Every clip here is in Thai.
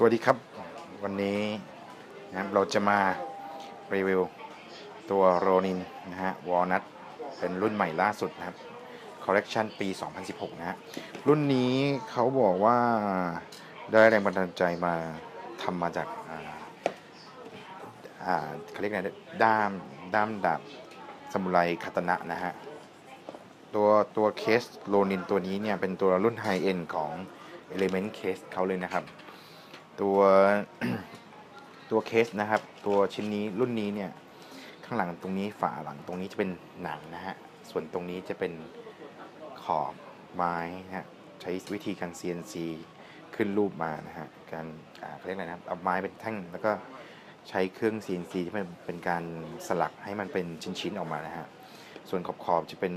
สวัสดีครับ วันนี้นะครับเราจะมารีวิวตัวโรนินนะฮะวอลนัทเป็นรุ่นใหม่ล่าสุดนะครับคอลเลกชันปี 2016 นะฮะรุ่นนี้เขาบอกว่าได้แรงบันดาลใจมาทำมาจากอ่าอ่าเขาเรียกไงด้ามด้ามดาบสมุไรคาตนะนะฮะตัวตัวเคสโรนินตัวนี้เนี่ยเป็นตัวรุ่นไฮเอ็นของ Element Case เขาเลยนะครับ ตัวตัวเคสนะครับ ตัวชิ้นนี้รุ่นนี้เนี่ยข้างหลังตรงนี้ฝาหลังตรงนี้จะเป็นหนังนะฮะส่วนตรงนี้จะเป็นขอบไม้นะฮะใช้วิธีการ CNC ขึ้นรูปมานะฮะการเขาเรียกอะไรนะครับเอาไม้เป็นแท่งแล้วก็ใช้เครื่อง CNC ที่มันเป็นการสลักให้มันเป็นชิ้นๆออกมานะฮะส่วนขอบขอบจะเป็น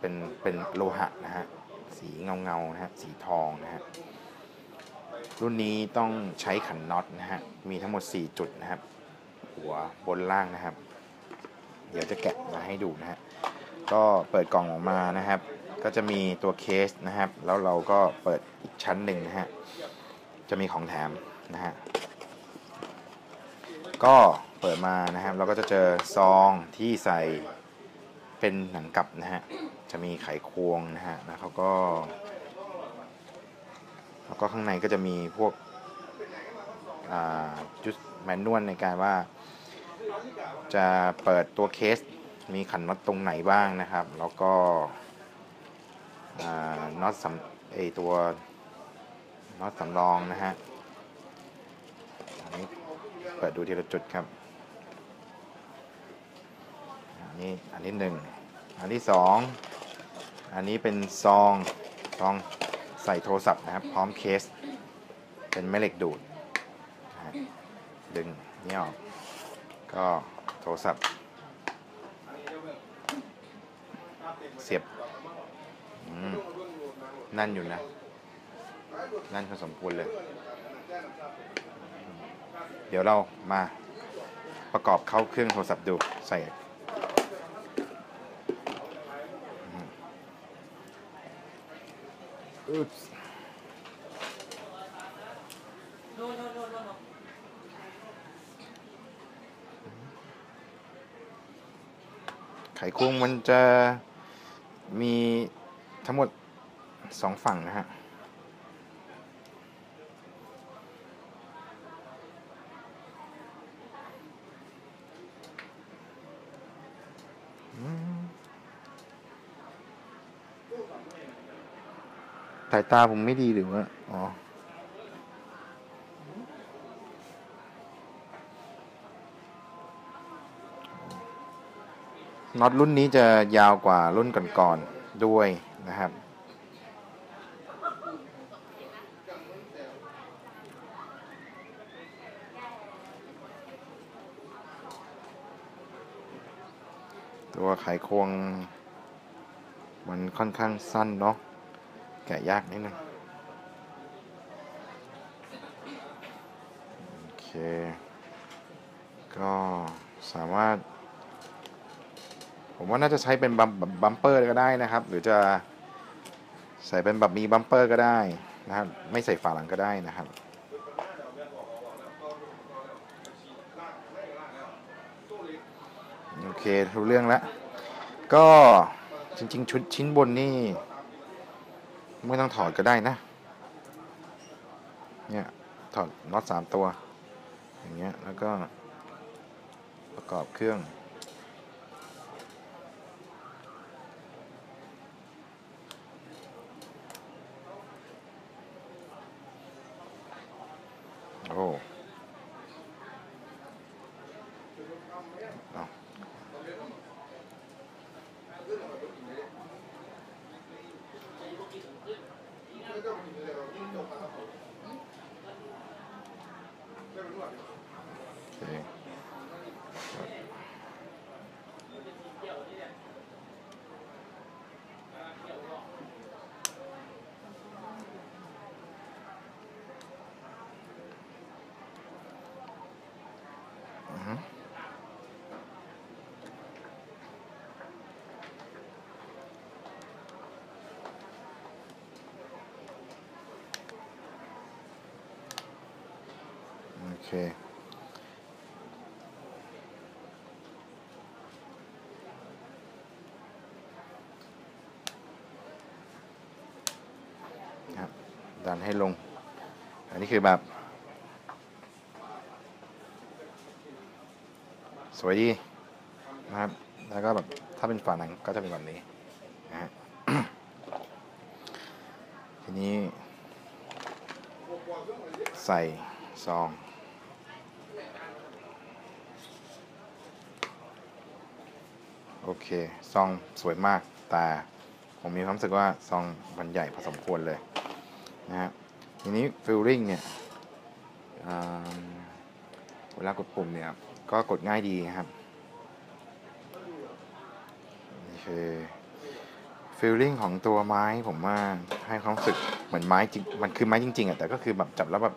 เป็นเป็นโลหะนะฮะสีเงาเงานะฮะสีทองนะฮะ รุ่นนี้ต้องใช้ขันน็อตนะฮะ มีทั้งหมด 4 จุดนะครับ หัวบนล่างนะครับ เดี๋ยวจะแกะมาให้ดูนะฮะ ก็เปิดกล่องออกมานะครับ ก็จะมีตัวเคสนะครับ แล้วเราก็เปิดอีกชั้นหนึ่งนะฮะ จะมีของแถมนะฮะ ก็เปิดมานะครับ เราก็จะเจอซองที่ใส่เป็นหนังกลับนะฮะ จะมีไขควงนะฮะ แล้วเขาก็ แล้วก็ข้างในก็จะมีพวกจุดแมนนวลในการว่า จะเปิดตัวเคสมีขันน็อตตรงไหนบ้างนะครับ แล้วก็น็อตสำไอตัวน็อตสำรองนะฮะอันนี้เปิดดูทีละจุดครับอันนี้อันที่หนึ่งอันที่สองอันนี้เป็นซองซอง ใส่โทรศัพท์นะครับ พร้อมเคส เป็นแม่เหล็กดูด ดึงนี่ออก ก็โทรศัพท์ เสียบนั่นอยู่นะ นั่นพอสมควรเลย เดี๋ยวเรามาประกอบเข้าเครื่องโทรศัพท์ดู ใส่ Oops. ไขควงมันจะมีทั้งหมดสองฝั่งนะฮะ สายตาผมไม่ดีหรือว่า อ๋อ น็อตรุ่นนี้จะยาวกว่ารุ่นก่อนๆด้วยนะครับตัวไขควง มันค่อนข้างสั้นเนาะ แกะยากนิดนึงโอเค ก็สามารถ ผมว่าน่าจะใช้เป็นบัมบัมเปอร์ก็ได้นะครับ หรือจะใส่เป็นแบบมีบัมเปอร์ก็ได้นะครับ ไม่ใส่ฝาหลังก็ได้นะครับโอเครู้เรื่องแล้ว ก็จริง ๆ ชุดชิ้นบนนี่ ไม่ต้องถอดก็ได้นะ เนี่ยถอดน็อตสามตัว อย่างเงี้ย แล้วก็ประกอบเครื่อง โอ้ Mm-hmm. Okay. Okay. ดันให้ลง อันนี้คือแบบ สวยดีนะครับ แล้วก็แบบถ้าเป็นฝาหนังก็จะเป็นแบบนี้นะฮะทีนี้ ใส่ซองโอเค ซองสวยมาก แต่ผมมีความรู้สึกว่าซองมันใหญ่พอสมควรเลย นะฮะทีนี้ฟิลลิ่งเนี่ยเวลากดปุ่มเนี่ยก็กดง่ายดีครับนี่คือฟิลลิ่งของตัวไม้ผมว่าให้ความรู้สึกเหมือนไม้จริงมันคือไม้จริงๆอะแต่ก็คือแบบจับแล้วแบบ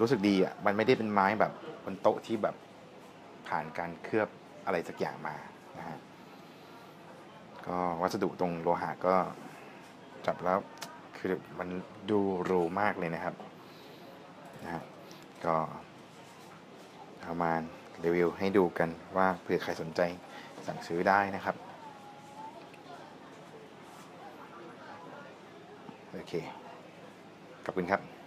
รู้สึกดีอะมันไม่ได้เป็นไม้แบบบนโต๊ะที่แบบผ่านการเคลือบอะไรสักอย่างมานะฮะก็วัสดุตรงโลหะก็จับแล้ว คือมันดูหรูมากเลยนะครับนะฮะก็เอามารีวิวให้ดูกันว่าเผื่อใครสนใจสั่งซื้อได้นะครับโอเคขอบคุณครับ